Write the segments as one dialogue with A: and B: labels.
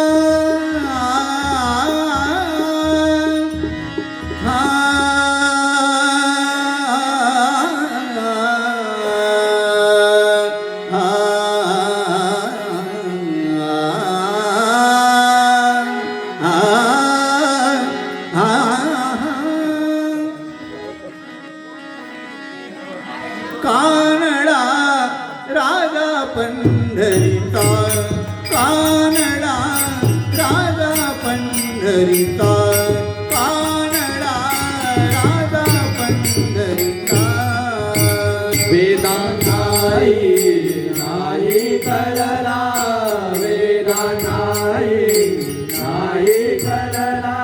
A: Oh. पंढरीचा कानडा राजा पंढरीचा.
B: वेदांनाई नाही कळला वेदांनाई नाही कळला.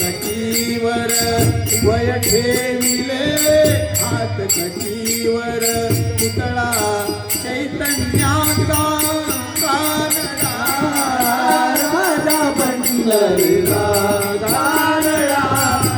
A: कटीवर वय ठेविले हात कटीवर पुतळा चैतन्याचा
B: राजा पंढरला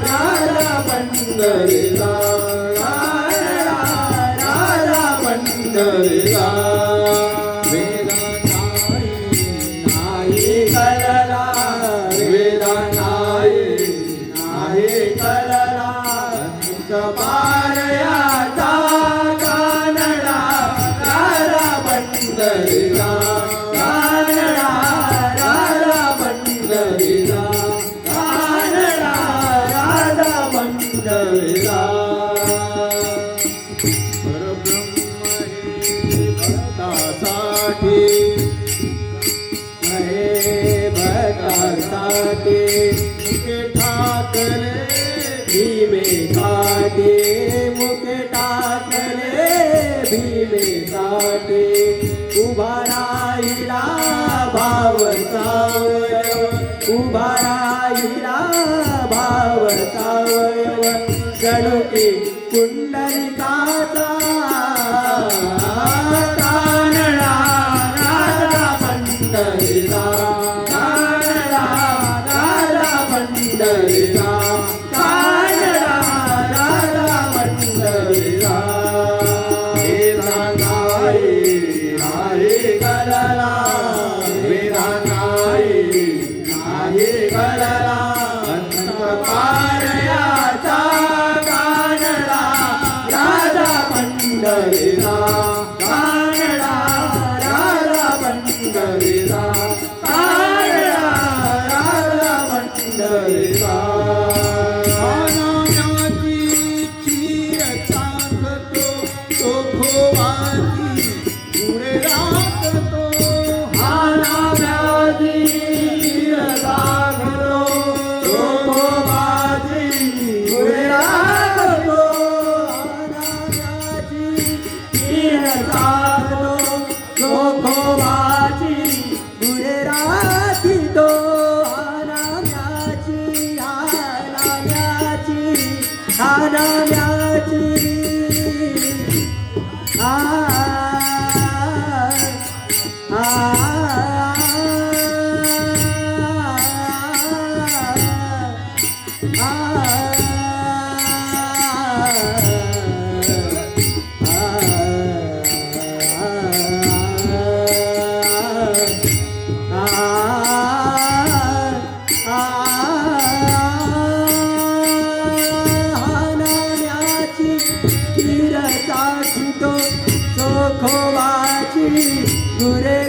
B: राजा पंढर काटे मुके टाकले भीमे काटे. उभा राहिला भाव सावयव उभा राहिला भाव सावयव.
A: जणू की कुंडलिकाचा বাঁচি ঘুরে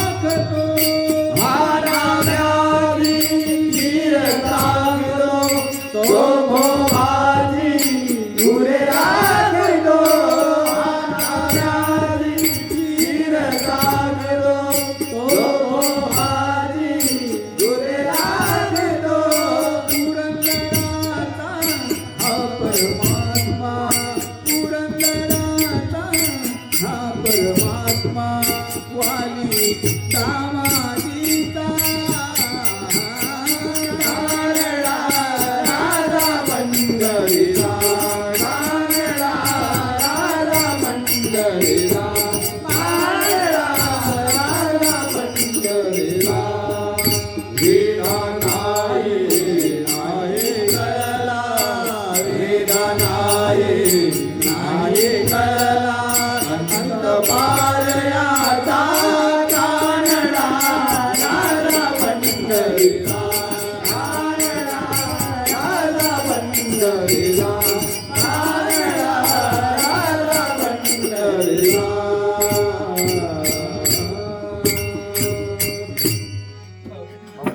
A: રાખતો Hare Rama